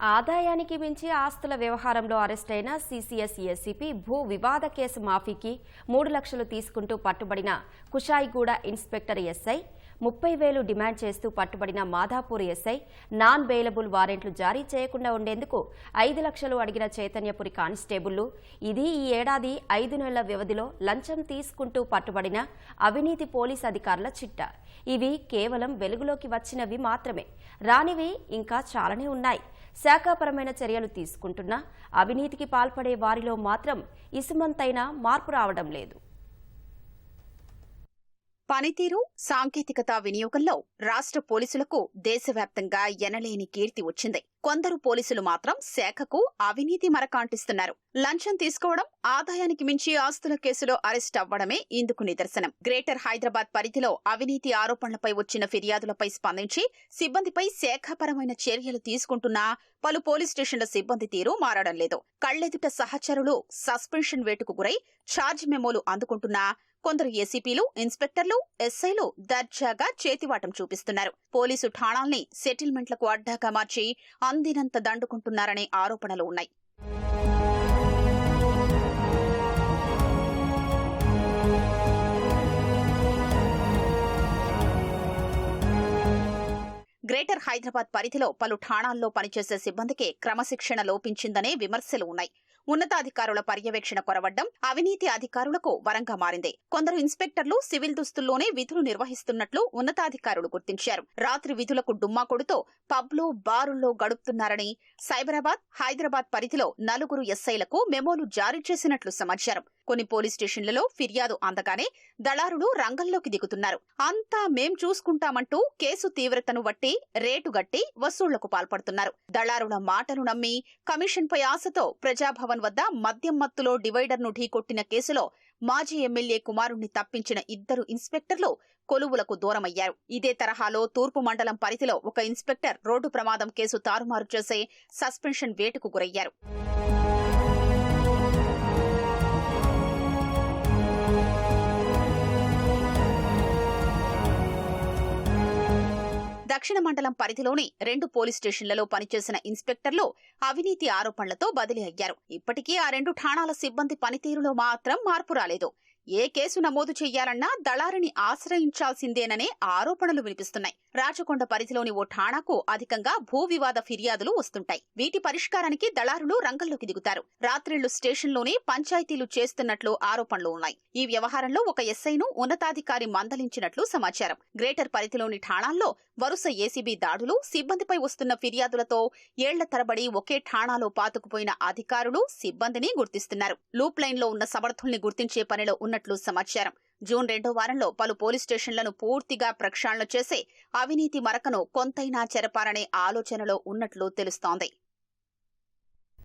ఆదాయానికి మించి ఆస్తుల వ్యవహారంలో అరెస్టైన సీసీఎస్ ఏసీపీ భూ వివాద కేసు మాఫీకి మూడు లక్షలు తీసుకుంటూ పట్టుబడిన కుషాయిగూడ ఇన్స్పెక్టర్ ఎస్ఐ ముప్పై వేలు డిమాండ్ చేస్తూ పట్టుబడిన మాధాపూర్ ఎస్ఐ నాన్ బెయిలబుల్ వారెంట్లు జారీ చేయకుండా ఉండేందుకు ఐదు లక్షలు అడిగిన చైతన్యపురి కానిస్టేబుళ్ళు ఇది ఈ ఏడాది ఐదు నెలల వ్యవధిలో లంచం తీసుకుంటూ పట్టుబడిన అవినీతి పోలీస్ అధికారుల చిట్ట. ఇవి కేవలం వెలుగులోకి వచ్చినవి మాత్రమే. రానివి ఇంకా చాలానే ఉన్నాయి. శాఖాపరమైన చర్యలు తీసుకుంటున్నా. అవినీతికి పాల్పడే వారిలో మాత్రం ఇసుమంతైనా మార్పు రావడం లేదు. పనితీరు సాంకేతికత వినియోగంలో రాష్ట్ర పోలీసులకు దేశవ్యాప్తంగా ఎనలేని కీర్తి వచ్చింది. కొందరు పోలీసులు మాత్రం శాఖకు అవినీతి మరకాంటిస్తున్నారు. లంచం తీసుకోవడం ఆదాయానికి మించి ఆస్తుల కేసులో అరెస్ట్ అవ్వడమే ఇందుకు నిదర్శనం. గ్రేటర్ హైదరాబాద్ పరిధిలో అవినీతి ఆరోపణలపై వచ్చిన ఫిర్యాదులపై స్పందించి సిబ్బందిపై శాఖాపరమైన చర్యలు తీసుకుంటున్నా పలు పోలీస్ స్టేషన్ల సిబ్బంది తీరు మారడం లేదు. కళ్ళెదుట సహచరులు సస్పెన్షన్ వేటుకు గురై ఛార్జ్ మెమోలు అందుకుంటున్నా కొందరు ఏసీపీలు ఇన్స్పెక్టర్లు ఎస్ఐలు దర్జాగా చేతివాటం చూపిస్తున్నారు. పోలీసు ఠాణాల్ని సెటిల్మెంట్లకు అడ్డాగా మార్చి అందినంత దండుకుంటున్నారనే ఆరోపణలు ఉన్నాయి. గ్రేటర్ హైదరాబాద్ పరిధిలో పలు ఠాణాల్లో పనిచేసే సిబ్బందికి క్రమశిక్షణ లోపించిందనే విమర్శలు ఉన్నాయి. ఉన్నతాధికారుల పర్యవేక్షణ కొరవడ్డం అవినీతి అధికారులకు వరంగా మారింది. కొందరు ఇన్స్పెక్టర్లు సివిల్ దుస్తుల్లోనే విధులు నిర్వహిస్తున్నట్లు ఉన్నతాధికారులు గుర్తించారు. రాత్రి విధులకు డుమ్మా కొడుతూ పబ్లు బారుల్లో గడుపుతున్నారని సైబరాబాద్ హైదరాబాద్ పరిధిలో నలుగురు ఎస్ఐలకు మెమోలు జారీ చేసినట్లు సమాచారం. కొన్ని పోలీస్ స్టేషన్లలో ఫిర్యాదు అందగానే దళారులు రంగంలోకి దిగుతున్నారు. అంతా మేం చూసుకుంటామంటూ కేసు తీవ్రతను బట్టి రేటు గట్టి వసూళ్ళకు పాల్పడుతున్నారు. దళారుల మాటలు నమ్మి కమిషన్పై ఆశతో ప్రజాభవన్ వద్ద మద్యం మత్తులో డివైడర్ను ఢీకొట్టిన కేసులో మాజీ ఎమ్మెల్యే కుమారుణ్ణి తప్పించిన ఇద్దరు ఇన్స్పెక్టర్లు కొలువులకు దూరమయ్యారు. ఇదే తరహాలో తూర్పు మండలం పరిధిలో ఒక ఇన్స్పెక్టర్ రోడ్డు ప్రమాదం కేసు తారుమారు చేసే సస్పెన్షన్ వేటుకు గురయ్యారు. దక్షిణ మండలం పరిధిలోని రెండు పోలీస్ స్టేషన్లలో పనిచేసిన ఇన్స్పెక్టర్లు అవినీతి ఆరోపణలతో బదిలీ అయ్యారు. ఇప్పటికీ ఆ రెండు ఠాణాల సిబ్బంది పనితీరులో మాత్రం మార్పు రాలేదు. ఏ కేసు నమోదు చెయ్యాలన్నా దళారిని ఆశ్రయించాల్సిందేననే ఆరోపణలు వినిపిస్తున్నాయి. రాచకొండ పరిధిలోని ఓ ఠాణాకు అధికంగా భూ వివాద ఫిర్యాదులు వస్తుంటాయి. వీటి పరిష్కారానికి దళారులు రంగంలోకి దిగుతారు. రాత్రిళ్ళు స్టేషన్లోనే పంచాయతీలు చేస్తున్నట్లు ఆరోపణలు ఉన్నాయి. ఈ వ్యవహారంలో ఒక ఎస్ఐను ఉన్నతాధికారి మందలించినట్లు సమాచారం. గ్రేటర్ పరిధిలోని ఠాణాల్లో వరుస ఏసీబీ దాడులు సిబ్బందిపై వస్తున్న ఫిర్యాదులతో ఏళ్ళ తరబడి ఒకే ఠాణాలో పాతుకుపోయిన అధికారులు సిబ్బందిని గుర్తిస్తున్నారు. లూప్ లైన్లో ఉన్న సమర్థుల్ని గుర్తించే పనిలో చేస్తున్నట్లు సమాచారం. జూన్ రెండో వారంలో పలు పోలీస్ స్టేషన్లను పూర్తిగా ప్రక్షాళన చేసి అవినీతి మరకను కొంతైనా చెరపాలనే ఆలోచనలో ఉన్నట్లు తెలుస్తోంది.